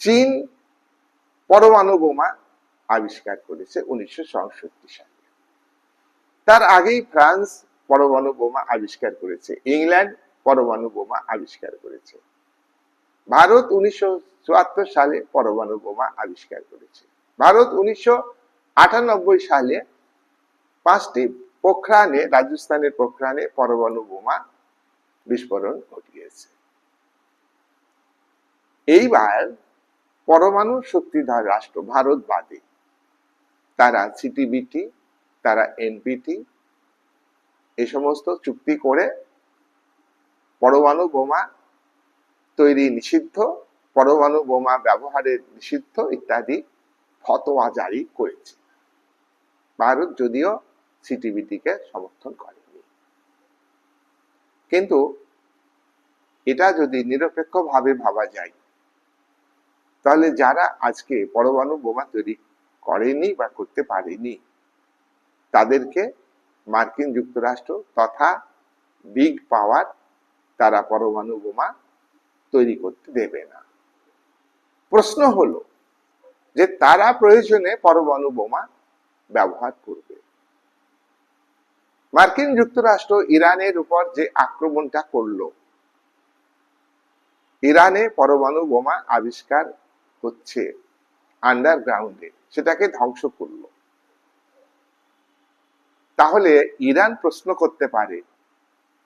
চীন পরমাণু বোমা আবিষ্কার করেছে উনিশশো সালে। তার আগেই ফ্রান্স পরমাণু বোমা আবিষ্কার করেছে, ইংল্যান্ড পরমাণু বোমা আবিষ্কার করেছে। ভারত উনিশশো সালে পরমাণু বোমা আবিষ্কার করেছে। ভারত উনিশশো সালে পাঁচটি পোখরানে, রাজস্থানের পোখরানে পরমাণু বোমা বিস্ফোরণ ঘটিয়েছে। এইবার পরমাণু শক্তিধর রাষ্ট্র ভারত বাদে তারা সিটিবিটি তারা এনপিটি এই সমস্ত চুক্তি করে পরমাণু বোমা তৈরি নিষিদ্ধ, পরমাণু বোমা ব্যবহারের নিষিদ্ধ ইত্যাদি ফতোয়া জারি করেছে। ভারত যদিও সিটিবিটিকে সমর্থন করেনি। কিন্তু এটা যদি নিরপেক্ষভাবে ভাবা যায় তাহলে যারা আজকে পরমাণু বোমা তৈরি করেনি বা করতে পারেনি, তাদেরকে মার্কিন যুক্তরাষ্ট্র তথা বিগ পাওয়ার তারা পরমাণু বোমা তৈরি করতে দেবে না। প্রশ্ন হলো যে তারা প্রয়োজনে পরমাণু বোমা ব্যবহার করবে। মার্কিন যুক্তরাষ্ট্র ইরানের উপর যে আক্রমণটা করল, ইরানে পরমাণু বোমা আবিষ্কার হচ্ছে আন্ডারগ্রাউন্ডে সেটাকে ধ্বংস করল। তাহলে ইরান প্রশ্ন করতে পারে,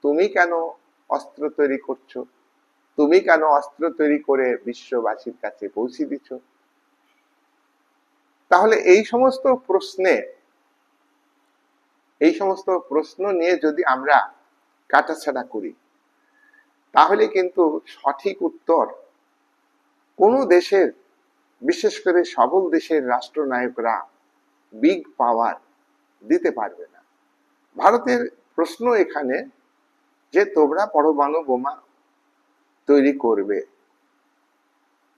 তুমি কেন অস্ত্র তৈরি করছ? তুমি কেন অস্ত্র তৈরি করে বিশ্ববাসীর কাছে পৌঁছে দিচ্ছ তাহলে এই সমস্ত প্রশ্নে, এই সমস্ত প্রশ্ন নিয়ে যদি আমরা কাটাছাড়া করি, তাহলে কিন্তু সঠিক উত্তর কোনো দেশের বিশেষ করে সবল দেশের রাষ্ট্রনায়করা বিগ পাওয়ার দিতে পারবে না। ভারতের প্রশ্ন এখানে যে তোমরা পরমাণু বোমা তৈরি করবে,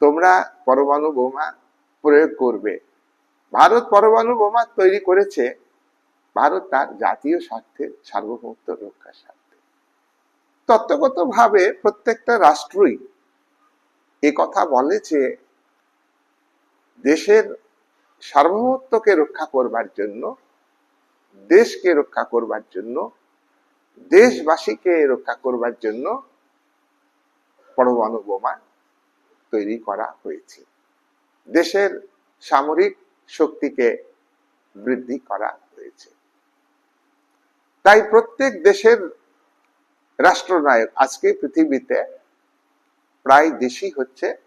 তোমরা পরমাণু বোমা প্রয়োগ করবে। ভারত পরমাণু বোমা তৈরি করেছে, ভারত তার জাতীয় স্বার্থে, সার্বভৌমত্ব রক্ষার স্বার্থে। তত্ত্বগত ভাবে প্রত্যেকটা রাষ্ট্রই কথা বলে যে দেশের সার্বভৌমত্বকে রক্ষা করবার জন্য, দেশকে রক্ষা করবার জন্য, দেশবাসীকে রক্ষা করবার জন্য পরমাণু বোমা তৈরি করা হয়েছে। দেশের সামরিক শক্তিকে বৃদ্ধি করা হয়েছে। তাই প্রত্যেক দেশের রাষ্ট্রনায়ক আজকে পৃথিবীতে প্রায় দেশই হচ্ছে